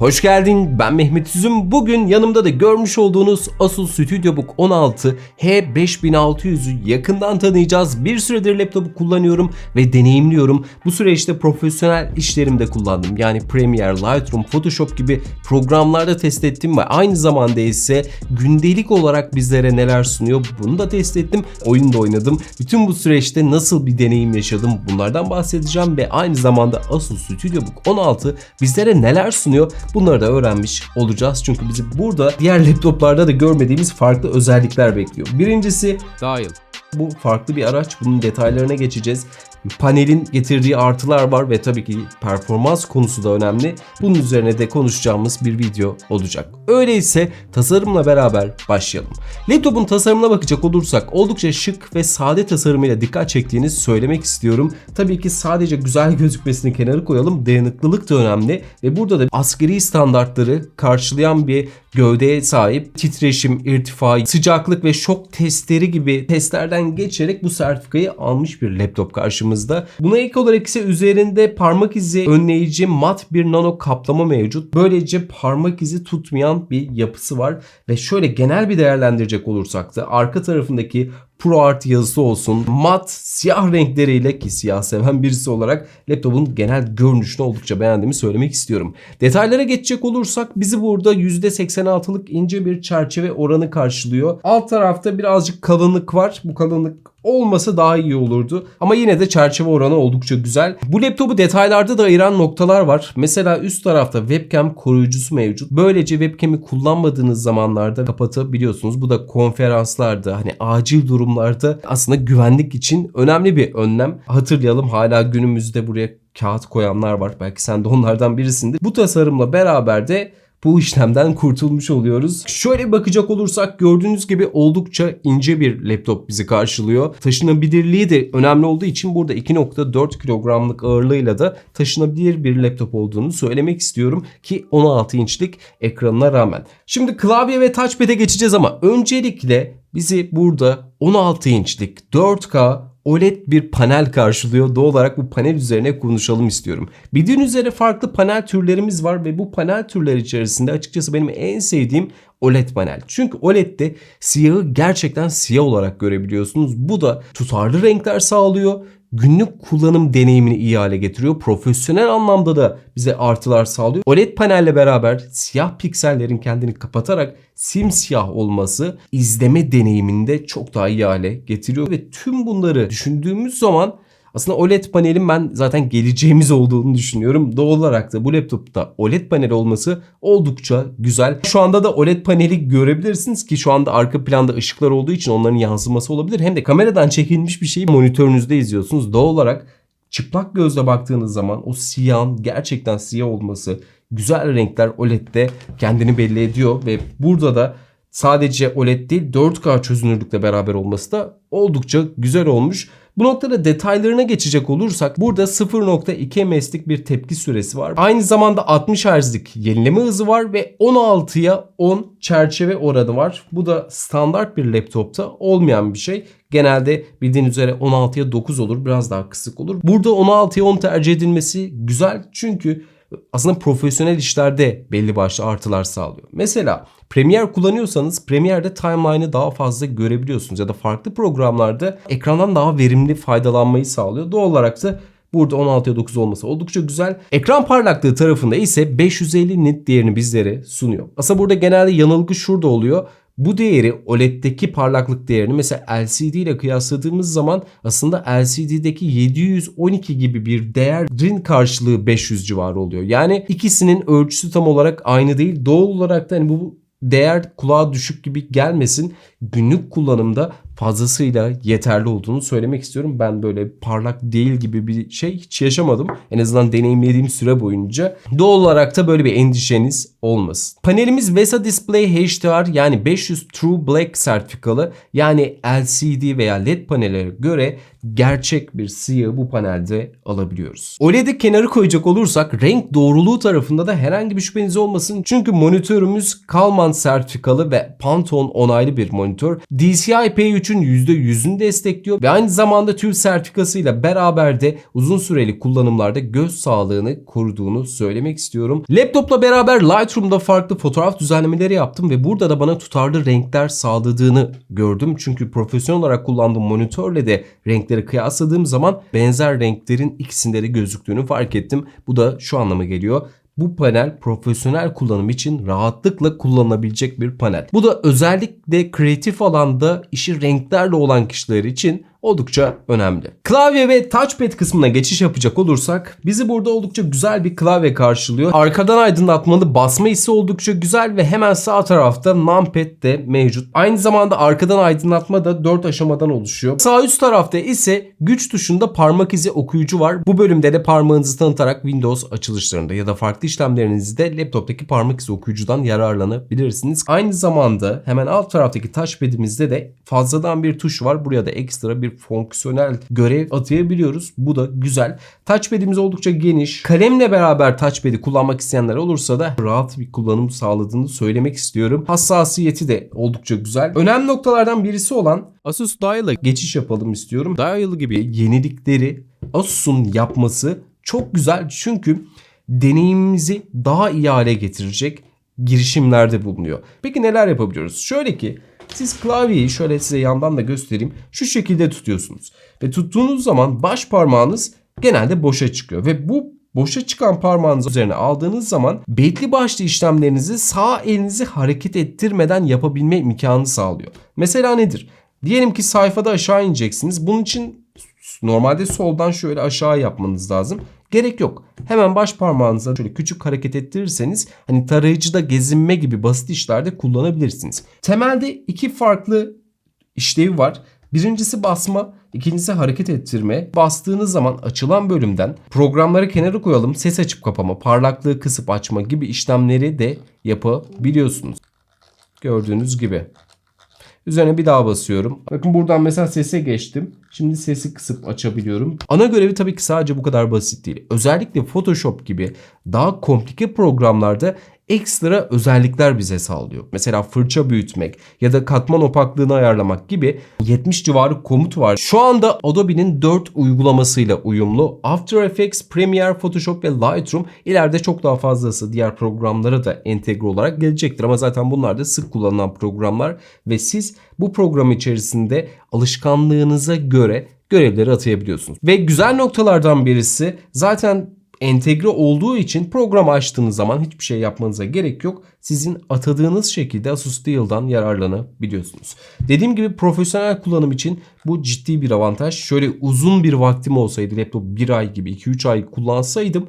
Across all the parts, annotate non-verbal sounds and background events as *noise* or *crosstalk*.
Hoş geldin ben Mehmet Üzüm. Bugün yanımda da görmüş olduğunuz Asus StudioBook 16 H5600'ü yakından tanıyacağız. Bir süredir laptopu kullanıyorum ve deneyimliyorum. Bu süreçte profesyonel işlerimde kullandım. Yani Premiere, Lightroom, Photoshop gibi programlarda test ettim ve aynı zamanda ise gündelik olarak bizlere neler sunuyor bunu da test ettim. Oyun da oynadım. Bütün bu süreçte nasıl bir deneyim yaşadım bunlardan bahsedeceğim ve aynı zamanda Asus StudioBook 16 bizlere neler sunuyor Bunları da öğrenmiş olacağız. Çünkü bizi burada diğer laptoplarda da görmediğimiz farklı özellikler bekliyor. Birincisi Dial. bu farklı bir araç. Bunun detaylarına geçeceğiz. Panelin getirdiği artılar var ve tabii ki performans konusu da önemli. Bunun üzerine de konuşacağımız bir video olacak. Öyleyse tasarımla beraber başlayalım. Laptopun tasarımına bakacak olursak oldukça şık ve sade tasarımıyla dikkat çektiğini söylemek istiyorum. Tabii ki sadece güzel *laughs* gözükmesini kenara koyalım. Dayanıklılık da önemli ve burada da askeri standartları karşılayan bir gövdeye sahip titreşim, irtifa, sıcaklık ve şok testleri gibi testlerden geçerek bu sertifikayı almış bir laptop karşımızda. Buna ek olarak ise üzerinde parmak izi önleyici mat bir nano kaplama mevcut. Böylece parmak izi tutmayan bir yapısı var ve şöyle genel bir değerlendirecek olursak da arka tarafındaki Pro Art yazısı olsun. Mat siyah renkleriyle ki siyah seven birisi olarak laptopun genel görünüşünü oldukça beğendiğimi söylemek istiyorum. Detaylara geçecek olursak bizi burada %86'lık ince bir çerçeve oranı karşılıyor. Alt tarafta birazcık kalınlık var. Bu kalınlık olmasa daha iyi olurdu. Ama yine de çerçeve oranı oldukça güzel. Bu laptopu detaylarda da ayıran noktalar var. Mesela üst tarafta webcam koruyucusu mevcut. Böylece webcam'i kullanmadığınız zamanlarda kapatabiliyorsunuz. Bu da konferanslarda hani acil durumlarda aslında güvenlik için önemli bir önlem. Hatırlayalım hala günümüzde buraya kağıt koyanlar var. Belki sen de onlardan birisindir. Bu tasarımla beraber de bu işlemden kurtulmuş oluyoruz. Şöyle bakacak olursak gördüğünüz gibi oldukça ince bir laptop bizi karşılıyor. Taşınabilirliği de önemli olduğu için burada 2.4 kilogramlık ağırlığıyla da taşınabilir bir laptop olduğunu söylemek istiyorum ki 16 inçlik ekranına rağmen. Şimdi klavye ve touchpad'e geçeceğiz ama öncelikle bizi burada 16 inçlik 4K OLED bir panel karşılıyor. Doğal olarak bu panel üzerine konuşalım istiyorum. Bildiğin üzere farklı panel türlerimiz var ve bu panel türleri içerisinde açıkçası benim en sevdiğim OLED panel. Çünkü OLED'de siyahı gerçekten siyah olarak görebiliyorsunuz. Bu da tutarlı renkler sağlıyor günlük kullanım deneyimini iyi hale getiriyor. Profesyonel anlamda da bize artılar sağlıyor. OLED panelle beraber siyah piksellerin kendini kapatarak simsiyah olması izleme deneyiminde çok daha iyi hale getiriyor ve tüm bunları düşündüğümüz zaman aslında OLED panelin ben zaten geleceğimiz olduğunu düşünüyorum. Doğal olarak da bu laptopta OLED panel olması oldukça güzel. Şu anda da OLED paneli görebilirsiniz ki şu anda arka planda ışıklar olduğu için onların yansıması olabilir. Hem de kameradan çekilmiş bir şeyi monitörünüzde izliyorsunuz. Doğal olarak çıplak gözle baktığınız zaman o siyahın gerçekten siyah olması, güzel renkler OLED'de kendini belli ediyor ve burada da sadece OLED değil 4K çözünürlükle beraber olması da oldukça güzel olmuş. Bu noktada detaylarına geçecek olursak burada 0.2 MS'lik bir tepki süresi var. Aynı zamanda 60 Hz'lik yenileme hızı var ve 16'ya 10 çerçeve oranı var. Bu da standart bir laptopta olmayan bir şey. Genelde bildiğin üzere 16'ya 9 olur biraz daha kısık olur. Burada 16'ya 10 tercih edilmesi güzel çünkü aslında profesyonel işlerde belli başlı artılar sağlıyor. Mesela Premiere kullanıyorsanız Premiere'de timeline'ı daha fazla görebiliyorsunuz ya da farklı programlarda ekrandan daha verimli faydalanmayı sağlıyor. Doğal olarak da Burada 16'ya 9 olması oldukça güzel. Ekran parlaklığı tarafında ise 550 nit değerini bizlere sunuyor. Aslında burada genelde yanılgı şurada oluyor. Bu değeri OLED'deki parlaklık değerini mesela LCD ile kıyasladığımız zaman aslında LCD'deki 712 gibi bir değerin karşılığı 500 civarı oluyor. Yani ikisinin ölçüsü tam olarak aynı değil. Doğal olarak da hani bu değer kulağa düşük gibi gelmesin. Günlük kullanımda fazlasıyla yeterli olduğunu söylemek istiyorum. Ben böyle parlak değil gibi bir şey hiç yaşamadım. En azından deneyimlediğim süre boyunca. Doğal olarak da böyle bir endişeniz olmasın. Panelimiz VESA Display HDR yani 500 True Black sertifikalı yani LCD veya LED panellere göre gerçek bir siyahı bu panelde alabiliyoruz. OLED'i kenarı koyacak olursak renk doğruluğu tarafında da herhangi bir şüpheniz olmasın. Çünkü monitörümüz Kalman sertifikalı ve Pantone onaylı bir monitör. DCI-P3 13'ün %100'ünü destekliyor ve aynı zamanda tüv sertifikasıyla beraber de uzun süreli kullanımlarda göz sağlığını koruduğunu söylemek istiyorum. Laptopla beraber Lightroom'da farklı fotoğraf düzenlemeleri yaptım ve burada da bana tutarlı renkler sağladığını gördüm. Çünkü profesyonel olarak kullandığım monitörle de renkleri kıyasladığım zaman benzer renklerin ikisinde de gözüktüğünü fark ettim. Bu da şu anlama geliyor. Bu panel profesyonel kullanım için rahatlıkla kullanılabilecek bir panel. Bu da özellikle kreatif alanda işi renklerle olan kişiler için oldukça önemli. Klavye ve touchpad kısmına geçiş yapacak olursak bizi burada oldukça güzel bir klavye karşılıyor. Arkadan aydınlatmalı basma hissi oldukça güzel ve hemen sağ tarafta numpad de mevcut. Aynı zamanda arkadan aydınlatma da 4 aşamadan oluşuyor. Sağ üst tarafta ise güç tuşunda parmak izi okuyucu var. Bu bölümde de parmağınızı tanıtarak Windows açılışlarında ya da farklı işlemlerinizde laptoptaki parmak izi okuyucudan yararlanabilirsiniz. Aynı zamanda hemen alt taraftaki touchpad'imizde de fazladan bir tuş var. Buraya da ekstra bir fonksiyonel görev atayabiliyoruz. Bu da güzel. Touchpad'imiz oldukça geniş. Kalemle beraber touchpad'i kullanmak isteyenler olursa da rahat bir kullanım sağladığını söylemek istiyorum. Hassasiyeti de oldukça güzel. Önemli noktalardan birisi olan Asus Dial'a geçiş yapalım istiyorum. Dial gibi yenilikleri Asus'un yapması çok güzel çünkü deneyimimizi daha iyi hale getirecek girişimlerde bulunuyor. Peki neler yapabiliyoruz? Şöyle ki siz klavyeyi şöyle size yandan da göstereyim. Şu şekilde tutuyorsunuz. Ve tuttuğunuz zaman baş parmağınız genelde boşa çıkıyor. Ve bu boşa çıkan parmağınız üzerine aldığınız zaman belli başlı işlemlerinizi sağ elinizi hareket ettirmeden yapabilme imkanı sağlıyor. Mesela nedir? Diyelim ki sayfada aşağı ineceksiniz. Bunun için normalde soldan şöyle aşağı yapmanız lazım. Gerek yok. Hemen baş parmağınıza şöyle küçük hareket ettirirseniz hani tarayıcıda gezinme gibi basit işlerde kullanabilirsiniz. Temelde iki farklı işlevi var. Birincisi basma, ikincisi hareket ettirme. Bastığınız zaman açılan bölümden programları kenara koyalım. Ses açıp kapama, parlaklığı kısıp açma gibi işlemleri de yapabiliyorsunuz. Gördüğünüz gibi. Üzerine bir daha basıyorum. Bakın buradan mesela sese geçtim. Şimdi sesi kısıp açabiliyorum. Ana görevi tabii ki sadece bu kadar basit değil. Özellikle Photoshop gibi daha komplike programlarda ekstra özellikler bize sağlıyor. Mesela fırça büyütmek ya da katman opaklığını ayarlamak gibi 70 civarı komut var. Şu anda Adobe'nin 4 uygulamasıyla uyumlu. After Effects, Premiere, Photoshop ve Lightroom ileride çok daha fazlası diğer programlara da entegre olarak gelecektir. Ama zaten bunlar da sık kullanılan programlar ve siz bu program içerisinde alışkanlığınıza göre görevleri atayabiliyorsunuz. Ve güzel noktalardan birisi zaten entegre olduğu için program açtığınız zaman hiçbir şey yapmanıza gerek yok. Sizin atadığınız şekilde Asus Steel'dan yararlanabiliyorsunuz. Dediğim gibi profesyonel kullanım için bu ciddi bir avantaj. Şöyle uzun bir vaktim olsaydı laptop 1 ay gibi 2-3 ay kullansaydım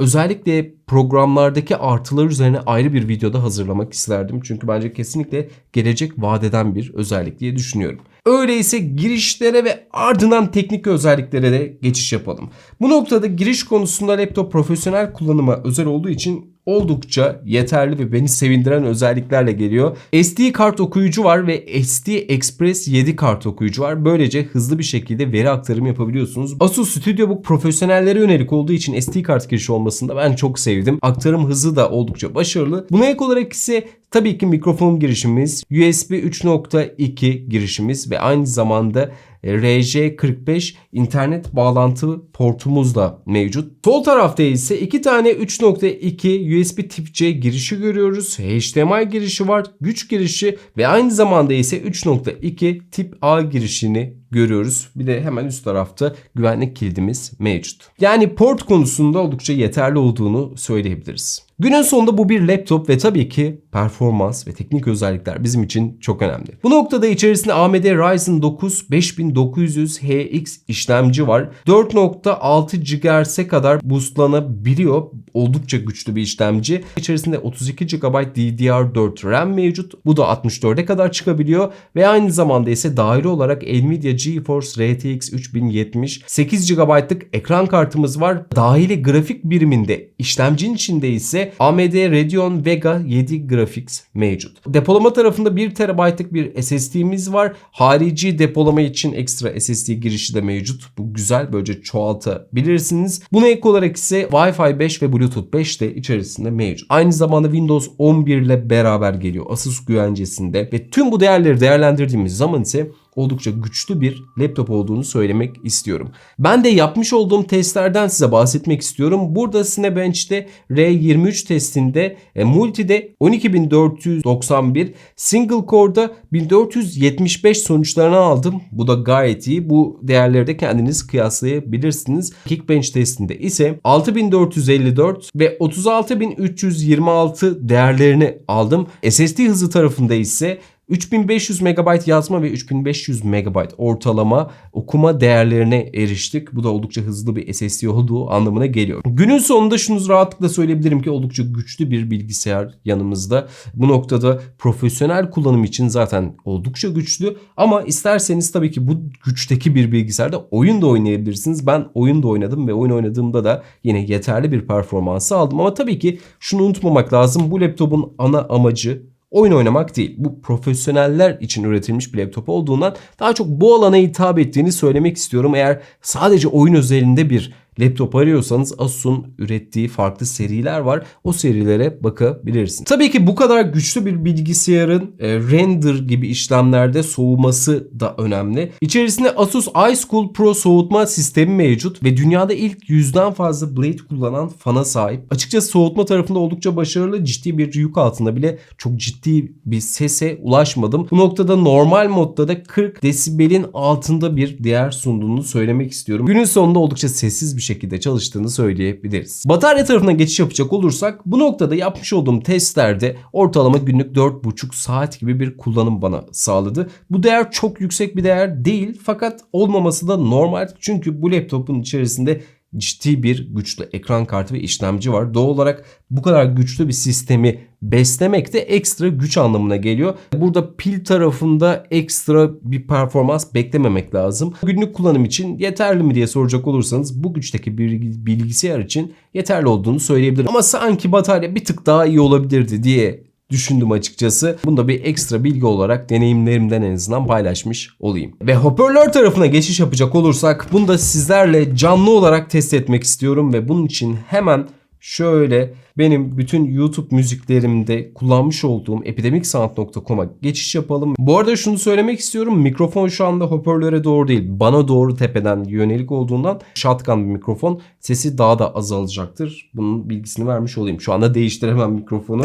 özellikle programlardaki artılar üzerine ayrı bir videoda hazırlamak isterdim. Çünkü bence kesinlikle gelecek vadeden bir özellik diye düşünüyorum. Öyleyse girişlere ve ardından teknik özelliklere de geçiş yapalım. Bu noktada giriş konusunda laptop profesyonel kullanıma özel olduğu için oldukça yeterli ve beni sevindiren özelliklerle geliyor. SD kart okuyucu var ve SD Express 7 kart okuyucu var. Böylece hızlı bir şekilde veri aktarımı yapabiliyorsunuz. Asus StudioBook profesyonellere yönelik olduğu için SD kart girişi olmasında ben çok sevdim. Aktarım hızı da oldukça başarılı. Buna ek olarak ise Tabii ki mikrofon girişimiz, USB 3.2 girişimiz ve aynı zamanda RJ45 internet bağlantı portumuz da mevcut. Sol tarafta ise iki tane 3.2 USB tip C girişi görüyoruz. HDMI girişi var, güç girişi ve aynı zamanda ise 3.2 tip A girişini görüyoruz. Bir de hemen üst tarafta güvenlik kilidimiz mevcut. Yani port konusunda oldukça yeterli olduğunu söyleyebiliriz. Günün sonunda bu bir laptop ve tabii ki performans ve teknik özellikler bizim için çok önemli. Bu noktada içerisinde AMD Ryzen 9 5900HX işlemci var. 4.6 GHz'e kadar boostlanabiliyor. Oldukça güçlü bir işlemci. İçerisinde 32 GB DDR4 RAM mevcut. Bu da 64'e kadar çıkabiliyor ve aynı zamanda ise daire olarak Nvidia GeForce RTX 3070 8 GB'lık ekran kartımız var. Dahili grafik biriminde işlemcinin içinde ise AMD Radeon Vega 7 Graphics mevcut. Depolama tarafında 1 TB'lık bir SSD'miz var. Harici depolama için ekstra SSD girişi de mevcut. Bu güzel böylece çoğaltabilirsiniz. Buna ek olarak ise Wi-Fi 5 ve Bluetooth 5 de içerisinde mevcut. Aynı zamanda Windows 11 ile beraber geliyor Asus güvencesinde ve tüm bu değerleri değerlendirdiğimiz zaman ise oldukça güçlü bir laptop olduğunu söylemek istiyorum. Ben de yapmış olduğum testlerden size bahsetmek istiyorum. Burada Cinebench'te R23 testinde e, Multi'de 12491, Single Core'da 1475 sonuçlarını aldım. Bu da gayet iyi. Bu değerleri de kendiniz kıyaslayabilirsiniz. Geekbench testinde ise 6454 ve 36326 değerlerini aldım. SSD hızı tarafında ise 3500 MB yazma ve 3500 MB ortalama okuma değerlerine eriştik. Bu da oldukça hızlı bir SSD olduğu anlamına geliyor. Günün sonunda şunu rahatlıkla söyleyebilirim ki oldukça güçlü bir bilgisayar yanımızda. Bu noktada profesyonel kullanım için zaten oldukça güçlü ama isterseniz tabii ki bu güçteki bir bilgisayarda oyun da oynayabilirsiniz. Ben oyun da oynadım ve oyun oynadığımda da yine yeterli bir performansı aldım ama tabii ki şunu unutmamak lazım. Bu laptopun ana amacı oyun oynamak değil. Bu profesyoneller için üretilmiş bir laptop olduğundan daha çok bu alana hitap ettiğini söylemek istiyorum. Eğer sadece oyun özelinde bir laptop arıyorsanız Asus'un ürettiği farklı seriler var. O serilere bakabilirsiniz. Tabii ki bu kadar güçlü bir bilgisayarın e, render gibi işlemlerde soğuması da önemli. İçerisinde Asus iSchool Pro soğutma sistemi mevcut ve dünyada ilk yüzden fazla Blade kullanan fana sahip. Açıkçası soğutma tarafında oldukça başarılı. Ciddi bir yük altında bile çok ciddi bir sese ulaşmadım. Bu noktada normal modda da 40 desibelin altında bir değer sunduğunu söylemek istiyorum. Günün sonunda oldukça sessiz bir şekilde çalıştığını söyleyebiliriz. Batarya tarafına geçiş yapacak olursak bu noktada yapmış olduğum testlerde ortalama günlük 4,5 saat gibi bir kullanım bana sağladı. Bu değer çok yüksek bir değer değil fakat olmaması da normal çünkü bu laptopun içerisinde ciddi bir güçlü ekran kartı ve işlemci var. Doğal olarak bu kadar güçlü bir sistemi beslemek de ekstra güç anlamına geliyor. Burada pil tarafında ekstra bir performans beklememek lazım. Günlük kullanım için yeterli mi diye soracak olursanız bu güçteki bir bilgisayar için yeterli olduğunu söyleyebilirim. Ama sanki batarya bir tık daha iyi olabilirdi diye düşündüm açıkçası. Bunu da bir ekstra bilgi olarak deneyimlerimden en azından paylaşmış olayım. Ve hoparlör tarafına geçiş yapacak olursak bunu da sizlerle canlı olarak test etmek istiyorum ve bunun için hemen şöyle benim bütün YouTube müziklerimde kullanmış olduğum epidemicsound.com'a geçiş yapalım. Bu arada şunu söylemek istiyorum. Mikrofon şu anda hoparlöre doğru değil. Bana doğru tepeden yönelik olduğundan shotgun bir mikrofon. Sesi daha da azalacaktır. Bunun bilgisini vermiş olayım. Şu anda değiştiremem mikrofonu.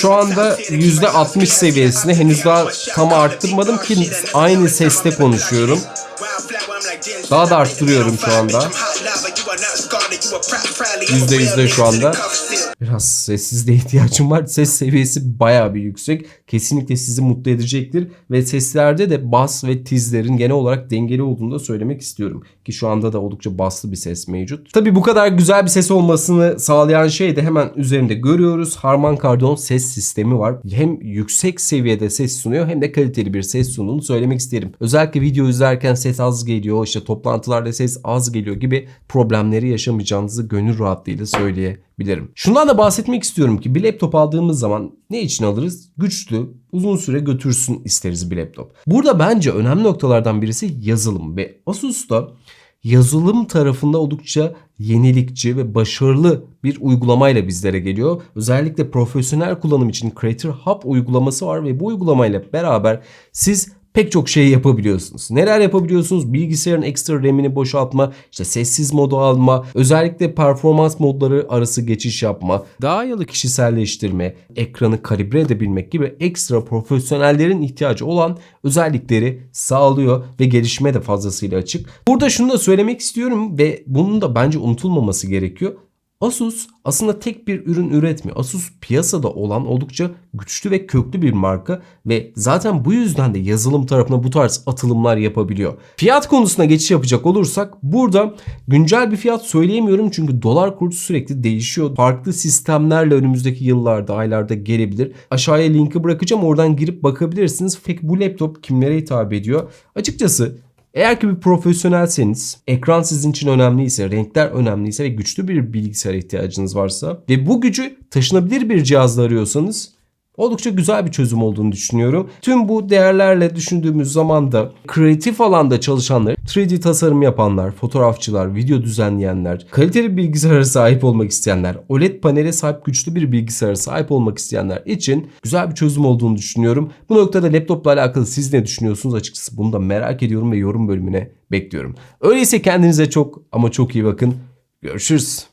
Şu anda %60 seviyesine henüz daha tam arttırmadım ki aynı seste konuşuyorum. Daha da arttırıyorum şu anda. %100'de şu anda. Biraz sessizliğe *laughs* ihtiyacım var. Ses seviyesi bayağı bir yüksek. Kesinlikle sizi mutlu edecektir. Ve seslerde de bas ve tizlerin genel olarak dengeli olduğunu da söylemek istiyorum. Ki şu anda da oldukça baslı bir ses mevcut. Tabi bu kadar güzel bir ses olmasını sağlayan şey de hemen üzerinde görüyoruz. Harman Kardon ses sistemi var. Hem yüksek seviyede ses sunuyor hem de kaliteli bir ses sunduğunu söylemek isterim. Özellikle video izlerken ses az geliyor, işte toplantılarda ses az geliyor gibi problemleri yaşamayacağınızı gönül rahatlığıyla söyleyebilirim. Şundan da bahsetmek istiyorum ki bir laptop aldığımız zaman ne için alırız? Güçlü, uzun süre götürsün isteriz bir laptop. Burada bence önemli noktalardan birisi yazılım ve Asus'ta yazılım tarafında oldukça yenilikçi ve başarılı bir uygulamayla bizlere geliyor. Özellikle profesyonel kullanım için Creator Hub uygulaması var ve bu uygulamayla beraber siz pek çok şey yapabiliyorsunuz. Neler yapabiliyorsunuz? Bilgisayarın ekstra RAM'ini boşaltma, işte sessiz modu alma, özellikle performans modları arası geçiş yapma, daha yalı kişiselleştirme, ekranı kalibre edebilmek gibi ekstra profesyonellerin ihtiyacı olan özellikleri sağlıyor ve gelişme de fazlasıyla açık. Burada şunu da söylemek istiyorum ve bunun da bence unutulmaması gerekiyor. Asus aslında tek bir ürün üretmiyor. Asus piyasada olan oldukça güçlü ve köklü bir marka ve zaten bu yüzden de yazılım tarafına bu tarz atılımlar yapabiliyor. Fiyat konusuna geçiş yapacak olursak burada güncel bir fiyat söyleyemiyorum çünkü dolar kursu sürekli değişiyor. Farklı sistemlerle önümüzdeki yıllarda, aylarda gelebilir. Aşağıya linki bırakacağım oradan girip bakabilirsiniz. Peki bu laptop kimlere hitap ediyor? Açıkçası eğer ki bir profesyonelseniz, ekran sizin için önemliyse, renkler önemliyse ve güçlü bir bilgisayar ihtiyacınız varsa ve bu gücü taşınabilir bir cihazla arıyorsanız Oldukça güzel bir çözüm olduğunu düşünüyorum. Tüm bu değerlerle düşündüğümüz zaman da kreatif alanda çalışanlar, 3D tasarım yapanlar, fotoğrafçılar, video düzenleyenler, kaliteli bilgisayara sahip olmak isteyenler, OLED panele sahip güçlü bir bilgisayara sahip olmak isteyenler için güzel bir çözüm olduğunu düşünüyorum. Bu noktada laptopla alakalı siz ne düşünüyorsunuz açıkçası bunu da merak ediyorum ve yorum bölümüne bekliyorum. Öyleyse kendinize çok ama çok iyi bakın. Görüşürüz.